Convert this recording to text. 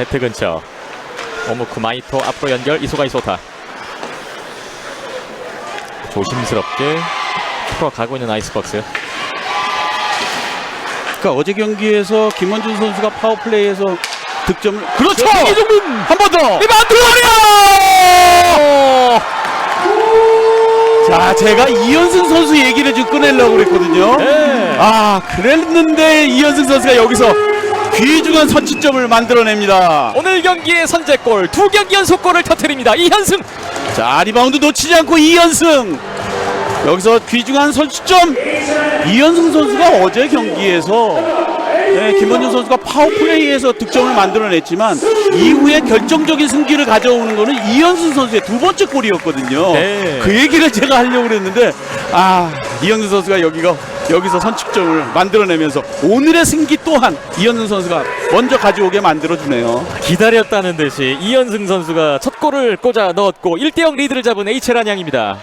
네트 근처. 오무쿠 마이토 앞으로 연결 이소가 이소타. 조심스럽게 풀어가고 있는 아이스박스. 그러니까 어제 경기에서 김원준 선수가 파워플레이에서 득점을 그렇죠! 이종민! 한번 더. 리바운드 버려 자, 제가 이현승 선수 얘기를 좀 꺼내려고 그랬거든요. 네. 아, 그랬는데 이현승 선수가 여기서 귀중한 선취점을 만들어냅니다. 오늘 경기의 선제골 두 경기 연속골을 터뜨립니다 이현승 자, 리바운드 놓치지 않고 이현승. 여기서 귀중한 선취점. 이현승 선수가 어제 경기에서 네, 김원준 선수가 파워플레이에서 득점을 만들어냈지만 이후에 결정적인 승기를 가져오는 거는 이현승 선수의 두 번째 골이었거든요. 네. 그 얘기를 제가 하려고 그랬는데 아 이현승 선수가 여기가 여기서 선취점을 만들어내면서 오늘의 승기 또한 이현승 선수가 먼저 가져오게 만들어주네요. 기다렸다는 듯이 이현승 선수가 첫 골을 꽂아 넣었고 1대0 리드를 잡은 HL 안양입니다